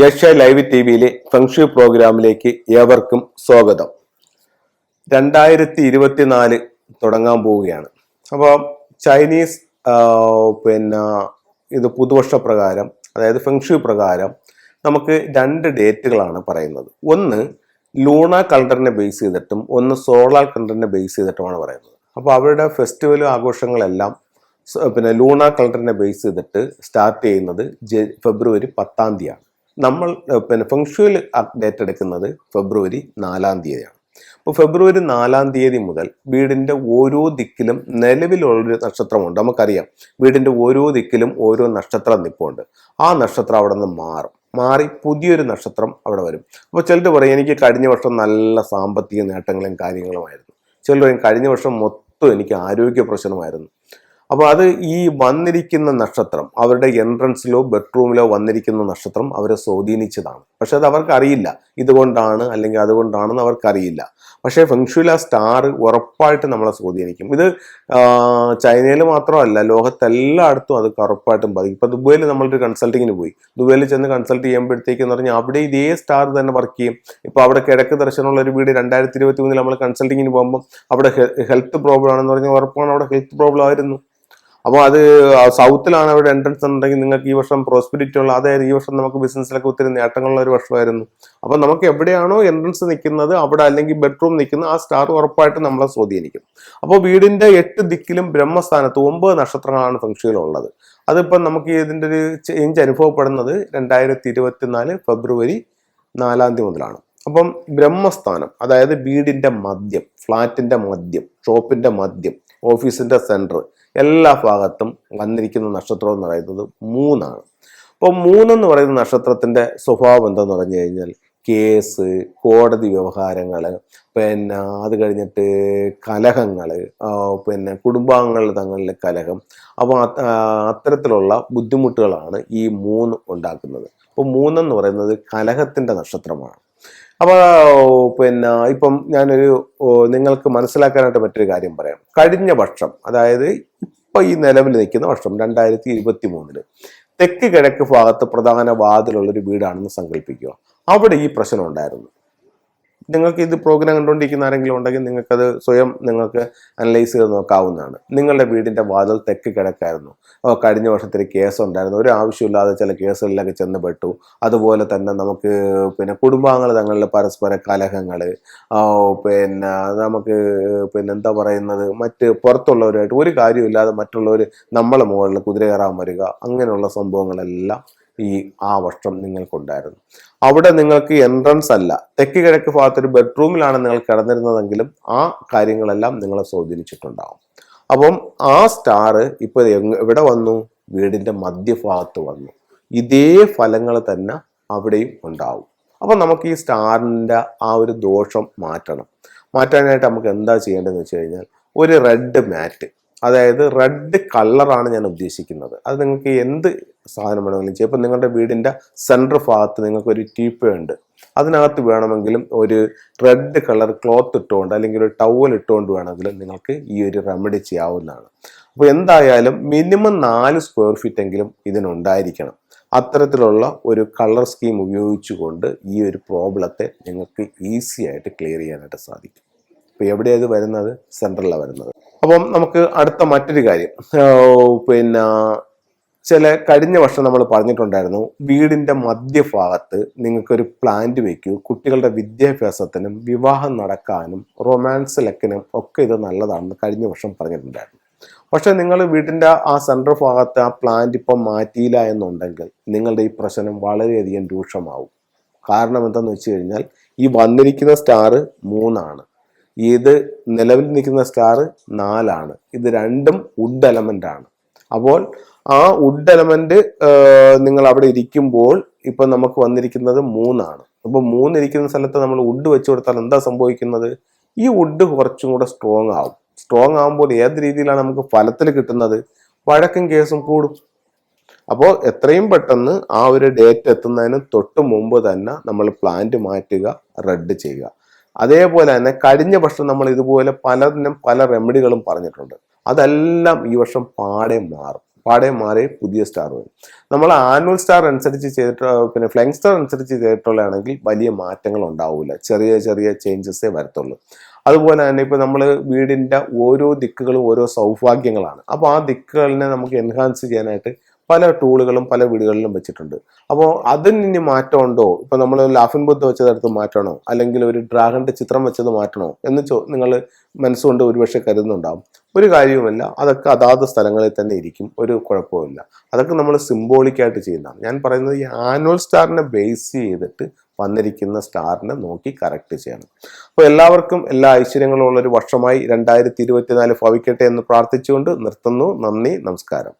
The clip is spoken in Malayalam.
ഏഷ്യ ലൈവ് ടി വിയിലെ ഫെങ്ഷു പ്രോഗ്രാമിലേക്ക് ഏവർക്കും സ്വാഗതം. രണ്ടായിരത്തി ഇരുപത്തിനാല് തുടങ്ങാൻ പോവുകയാണ്. അപ്പോൾ ചൈനീസ് പിന്നെ ഇത് പുതുവർഷ പ്രകാരം അതായത് ഫെങ്ഷു പ്രകാരം നമുക്ക് രണ്ട് ഡേറ്റുകളാണ് പറയുന്നത്. ഒന്ന് ലൂണ കലണ്ടറിനെ ബേസ് ചെയ്തിട്ടും ഒന്ന് സോളാർ കലണ്ടറിനെ ബേസ് ചെയ്തിട്ടുമാണ് പറയുന്നത്. അപ്പോൾ അവരുടെ ഫെസ്റ്റിവലും ആഘോഷങ്ങളെല്ലാം പിന്നെ ലൂണ കലണ്ടറിനെ ബേസ് ചെയ്തിട്ട് സ്റ്റാർട്ട് ചെയ്യുന്നത് ഫെബ്രുവരി പത്താം തീയതിയാണ്. നമ്മൾ പിന്നെ ഫംഗ്ഷുവൽ അപ്ഡേറ്റ് എടുക്കുന്നത് ഫെബ്രുവരി നാലാം തീയതിയാണ്. അപ്പോൾ ഫെബ്രുവരി നാലാം തീയതി മുതൽ വീടിന്റെ ഓരോ ദിക്കിലും നിലവിലുള്ളൊരു നക്ഷത്രമുണ്ട്. നമുക്കറിയാം വീടിന്റെ ഓരോ ദിക്കിലും ഓരോ നക്ഷത്രം നിൽപ്പുണ്ട് ആ നക്ഷത്രം അവിടെ നിന്ന് മാറും. മാറി പുതിയൊരു നക്ഷത്രം അവിടെ വരും. അപ്പോൾ ചിലർ പറയും എനിക്ക് കഴിഞ്ഞ വർഷം നല്ല സാമ്പത്തിക നേട്ടങ്ങളും കാര്യങ്ങളുമായിരുന്നു. ചിലർ പറയും കഴിഞ്ഞ വർഷം മൊത്തം എനിക്ക് ആരോഗ്യ പ്രശ്നമായിരുന്നു. അപ്പോൾ അത് ഈ വന്നിരിക്കുന്ന നക്ഷത്രം അവരുടെ എൻട്രൻസിലോ ബെഡ്റൂമിലോ വന്നിരിക്കുന്ന നക്ഷത്രം അവരെ സ്വാധീനിച്ചതാണ്. പക്ഷേ അത് അവർക്കറിയില്ല. ഇതുകൊണ്ടാണ് അല്ലെങ്കിൽ അതുകൊണ്ടാണെന്ന് അവർക്കറിയില്ല. പക്ഷേ ഫെങ്ഷുല സ്റ്റാർ ഉറപ്പായിട്ട് നമ്മളെ സ്വാധീനിക്കും. ഇത് ചൈനയിൽ മാത്രമല്ല ലോകത്തെല്ലായിടത്തും അത് ഉറപ്പായിട്ടും ബാധിക്കും. ഇപ്പോൾ ദുബൈയിൽ നമ്മളൊരു കൺസൾട്ടിങ്ങിന് പോയി. ദുബൈയിൽ ചെന്ന് കൺസൾട്ട് ചെയ്യുമ്പോഴത്തേക്ക് എന്ന് പറഞ്ഞാൽ അവിടെ ഇതേ സ്റ്റാർ തന്നെ വർക്ക് ചെയ്യും. ഇപ്പോൾ അവിടെ കിഴക്ക് ദർശനമുള്ള ഒരു വീട് രണ്ടായിരത്തി ഇരുപത്തി മൂന്നിൽ നമ്മൾ കൺസൾട്ടിങ്ങിന് പോകുമ്പോൾ അവിടെ ഹെൽത്ത് പ്രോബ്ലം ആണെന്ന് പറഞ്ഞാൽ ഉറപ്പാണ് അവിടെ ഹെൽത്ത് പ്രോബ്ലം ആയിരുന്നു. അപ്പോൾ അത് സൗത്തിലാണ് അവിടെ എൻട്രൻസ് ഉണ്ടെങ്കിൽ നിങ്ങൾക്ക് ഈ വർഷം പ്രോസ്പിരിറ്റി ഉള്ള അതായത് ഈ വർഷം നമുക്ക് ബിസിനസ്സിലൊക്കെ ഒത്തിരി നേട്ടങ്ങളുള്ള ഒരു വർഷമായിരുന്നു. അപ്പോൾ നമുക്ക് എവിടെയാണോ എൻട്രൻസ് നിൽക്കുന്നത് അവിടെ അല്ലെങ്കിൽ ബെഡ്റൂം നിൽക്കുന്ന ആ സ്റ്റാർ ഉറപ്പായിട്ട് നമ്മളെ സ്വാധീനിക്കും. അപ്പോൾ വീടിന്റെ എട്ട് ദിക്കിലും ബ്രഹ്മസ്ഥാനത്ത് ഒമ്പത് നക്ഷത്രങ്ങളാണ് ഫംഗ്ഷനിലുള്ളത് അതിപ്പം നമുക്ക് ഇതിന്റെ ഒരു ചേഞ്ച് അനുഭവപ്പെടുന്നത് രണ്ടായിരത്തി ഇരുപത്തിനാല് ഫെബ്രുവരി നാലാം തീയതി മുതലാണ്. അപ്പം ബ്രഹ്മസ്ഥാനം അതായത് വീടിന്റെ മദ്യം ഫ്ലാറ്റിന്റെ മദ്യം ഷോപ്പിന്റെ മദ്യം ഓഫീസിന്റെ സെന്റർ എല്ലാ ഭാഗത്തും വന്നിരിക്കുന്ന നക്ഷത്രം എന്ന് പറയുന്നത് മൂന്നാണ്. അപ്പോൾ മൂന്നെന്ന് പറയുന്ന നക്ഷത്രത്തിന്റെ സ്വഭാവം എന്താന്ന് പറഞ്ഞു കഴിഞ്ഞാൽ കേസ് കോടതി വ്യവഹാരങ്ങൾ പിന്നെ അത് കഴിഞ്ഞിട്ട് കലഹങ്ങൾ പിന്നെ കുടുംബാംഗങ്ങൾ തങ്ങളിലെ കലഹം. അപ്പോൾ അത്തരത്തിലുള്ള ബുദ്ധിമുട്ടുകളാണ് ഈ മൂന്ന് ഉണ്ടാക്കുന്നത്. അപ്പോൾ മൂന്നെന്ന് പറയുന്നത് കലഹത്തിന്റെ നക്ഷത്രമാണ്. അപ്പോൾ പിന്നെ ഇപ്പം ഞാനൊരു നിങ്ങൾക്ക് മനസ്സിലാക്കാനായിട്ട് മറ്റൊരു കാര്യം പറയാം. കഴിഞ്ഞ വർഷം അതായത് ഇപ്പം ഈ നിലവിൽ നിൽക്കുന്ന വർഷം രണ്ടായിരത്തി ഇരുപത്തി മൂന്നിൽ തെക്ക് കിഴക്ക് ഭാഗത്ത് പ്രധാന വാതിലുള്ളൊരു വീടാണെന്ന് സങ്കല്പിക്കുക. അവിടെ ഈ പ്രശ്നം ഉണ്ടായിരുന്നു. നിങ്ങൾക്ക് ഇത് പ്രോഗ്രാം കണ്ടുകൊണ്ടിരിക്കുന്ന ആരെങ്കിലും ഉണ്ടെങ്കിൽ നിങ്ങൾക്കത് സ്വയം നിങ്ങൾക്ക് അനലൈസ് ചെയ്ത് നോക്കാവുന്നതാണ്. നിങ്ങളുടെ വീടിന്റെ വാതിൽ തെക്ക് കിടക്കായിരുന്നു. കഴിഞ്ഞ വർഷത്തിൽ കേസ് ഉണ്ടായിരുന്നു. ഒരു ആവശ്യമില്ലാതെ ചില കേസുകളിലൊക്കെ ചെന്ന് പെട്ടു. അതുപോലെ തന്നെ നമുക്ക് പിന്നെ കുടുംബാംഗങ്ങൾ തങ്ങളിൽ പരസ്പര കലഹങ്ങൾ പിന്നെ നമുക്ക് പിന്നെ എന്താ പറയുന്നത് മറ്റ് പുറത്തുള്ളവരുമായിട്ട് ഒരു കാര്യമില്ലാതെ മറ്റുള്ളവർ നമ്മളെ മുകളിൽ കുതിര കയറാൻ വരിക അങ്ങനെയുള്ള സംഭവങ്ങളെല്ലാം ഈ ആ വർഷം നിങ്ങൾക്കുണ്ടായിരുന്നു. അവിടെ നിങ്ങൾക്ക് എൻട്രൻസ് അല്ല. തെക്ക് കിഴക്ക് ഭാഗത്തൊരു ബെഡ്റൂമിലാണ് നിങ്ങൾ കിടന്നിരുന്നതെങ്കിലും ആ കാര്യങ്ങളെല്ലാം നിങ്ങളെ സ്വാധീനിച്ചിട്ടുണ്ടാവും. അപ്പം ആ സ്റ്റാർ ഇപ്പൊ എങ് എവിടെ വന്നു? വീടിന്റെ മധ്യഭാഗത്ത് വന്നു. ഇതേ ഫലങ്ങൾ തന്നെ അവിടെയും ഉണ്ടാവും. അപ്പം നമുക്ക് ഈ സ്റ്റാറിന്റെ ആ ഒരു ദോഷം മാറ്റണം. മാറ്റാനായിട്ട് നമുക്ക് എന്താ ചെയ്യേണ്ടതെന്ന് വെച്ച് കഴിഞ്ഞാൽ ഒരു റെഡ് മാറ്റ് അതായത് റെഡ് കളറാണ് ഞാൻ ഉദ്ദേശിക്കുന്നത്. അത് നിങ്ങൾക്ക് എന്ത് സാധനം വേണമെങ്കിലും ചെയ്യാം. ഇപ്പം നിങ്ങളുടെ വീടിന്റെ സെന്റർ ഭാഗത്ത് നിങ്ങൾക്ക് ഒരു ടീപ്പ ഉണ്ട്. അതിനകത്ത് വേണമെങ്കിലും ഒരു റെഡ് കളർ ക്ലോത്ത് ഇട്ടുകൊണ്ട് അല്ലെങ്കിൽ ഒരു ടവൽ ഇട്ടുകൊണ്ട് വേണമെങ്കിലും നിങ്ങൾക്ക് ഈ ഒരു റെമഡി ചെയ്യാവുന്നതാണ്. അപ്പോൾ എന്തായാലും മിനിമം നാല് സ്ക്വയർ ഫീറ്റ് എങ്കിലും ഇതിനുണ്ടായിരിക്കണം. അത്തരത്തിലുള്ള ഒരു കളർ സ്കീം ഉപയോഗിച്ചുകൊണ്ട് ഈ ഒരു പ്രോബ്ലത്തെ നിങ്ങൾക്ക് ഈസി ആയിട്ട് ക്ലിയർ ചെയ്യാനായിട്ട് സാധിക്കും. അപ്പോൾ എവിടെയാണ് ഇത് വരുന്നത്? സെൻട്രലാണ് വരുന്നത്. അപ്പം നമുക്ക് അടുത്ത മറ്റൊരു കാര്യം. പിന്നെ ചില കഴിഞ്ഞ വർഷം നമ്മൾ പറഞ്ഞിട്ടുണ്ടായിരുന്നു വീടിന്റെ മധ്യഭാഗത്ത് നിങ്ങൾക്കൊരു പ്ലാന്റ് വെക്കൂ കുട്ടികളുടെ വിദ്യാഭ്യാസത്തിനും വിവാഹം നടക്കാനും റൊമാൻസ് ലക്കിനും ഒക്കെ ഇത് നല്ലതാണെന്ന് കഴിഞ്ഞ വർഷം പറഞ്ഞിട്ടുണ്ടായിരുന്നു. പക്ഷെ നിങ്ങൾ വീടിന്റെ ആ സെൻട്രൽ ഭാഗത്ത് ആ പ്ലാന്റ് ഇപ്പം മാറ്റിയില്ല എന്നുണ്ടെങ്കിൽ നിങ്ങളുടെ ഈ പ്രശ്നം വളരെയധികം രൂക്ഷമാവും. കാരണം എന്താണെന്ന് വെച്ച് കഴിഞ്ഞാൽ ഈ വന്നിരിക്കുന്ന സ്റ്റാർ മൂന്നാണ്. ഇത് നിലവിൽ നിൽക്കുന്ന സ്റ്റാർ നാലാണ്. ഇത് രണ്ടും വുഡ് എലമെന്റ് ആണ്. അപ്പോൾ ആ വുഡ് എലമെന്റ് നിങ്ങൾ അവിടെ ഇരിക്കുമ്പോൾ ഇപ്പൊ നമുക്ക് വന്നിരിക്കുന്നത് മൂന്നാണ്. അപ്പൊ മൂന്നിരിക്കുന്ന സ്ഥലത്ത് നമ്മൾ വുഡ് വെച്ച് കൊടുത്താൽ എന്താ സംഭവിക്കുന്നത്? ഈ വുഡ് കുറച്ചും കൂടെ സ്ട്രോങ് ആവും. സ്ട്രോങ് ആകുമ്പോൾ ഏത് രീതിയിലാണ് നമുക്ക് ഫലത്തിൽ കിട്ടുന്നത്? വഴക്കും കേസും കൂടും. അപ്പോൾ എത്രയും പെട്ടെന്ന് ആ ഒരു ഡേറ്റ് എത്തുന്നതിന് തൊട്ട് മുമ്പ് തന്നെ നമ്മൾ പ്ലാന്റ് മാറ്റുക റെഡ് ചെയ്യുക. അതേപോലെ തന്നെ കഴിഞ്ഞ വർഷം നമ്മൾ ഇതുപോലെ പലതിനും പല റെമഡികളും പറഞ്ഞിട്ടുണ്ട്. അതെല്ലാം ഈ വർഷം പാടെ മാറും. പാടെ മാറി പുതിയ സ്റ്റാർ വരും. നമ്മൾ ആനുവൽ സ്റ്റാർ അനുസരിച്ച് ചെയ്തിട്ട് പിന്നെ ഫ്ലൈങ് സ്റ്റാർ അനുസരിച്ച് ചെയ്തിട്ടുള്ളതാണെങ്കിൽ വലിയ മാറ്റങ്ങൾ ഉണ്ടാവില്ല ചെറിയ ചെറിയ ചേഞ്ചസേ വരത്തുള്ളൂ. അതുപോലെ തന്നെ ഇപ്പോൾ നമ്മൾ വീടിന്റെ ഓരോ ദിക്കുകളും ഓരോ സൗഭാഗ്യങ്ങളാണ്. അപ്പോൾ ആ ദിക്കുകളിനെ നമുക്ക് എൻഹാൻസ് ചെയ്യാനായിട്ട് പല ടൂളുകളും പല വീടുകളിലും വെച്ചിട്ടുണ്ട്. അപ്പോൾ അതിന് ഇനി മാറ്റമുണ്ടോ? ഇപ്പൊ നമ്മൾ ലാഫിൻ ബുദ്ധ വെച്ചതെടുത്ത് മാറ്റണോ? അല്ലെങ്കിൽ ഒരു ഡ്രാഗന്റെ ചിത്രം വെച്ചത് മാറ്റണോ? എന്ന് ചോ നിങ്ങൾ മനസ്സുകൊണ്ട് ഒരുപക്ഷെ കരുതുന്നുണ്ടാവും. ഒരു കാര്യവുമല്ല. അതൊക്കെ അതാത് സ്ഥലങ്ങളിൽ തന്നെ ഇരിക്കും. ഒരു കുഴപ്പമില്ല അതൊക്കെ നമ്മൾ സിംബോളിക്കായിട്ട് ചെയ്യുന്നതാണ്. ഞാൻ പറയുന്നത് ഈ ആനുവൽ സ്റ്റാറിനെ ബേസ് ചെയ്തിട്ട് വന്നിരിക്കുന്ന സ്റ്റാറിനെ നോക്കി കറക്റ്റ് ചെയ്യണം. അപ്പോൾ എല്ലാവർക്കും എല്ലാ ഐശ്വര്യങ്ങളും ഉള്ളൊരു വർഷമായി രണ്ടായിരത്തി ഇരുപത്തിനാല് ഭവിക്കട്ടെ എന്ന് പ്രാർത്ഥിച്ചുകൊണ്ട് നിർത്തുന്നു. നന്ദി നമസ്കാരം.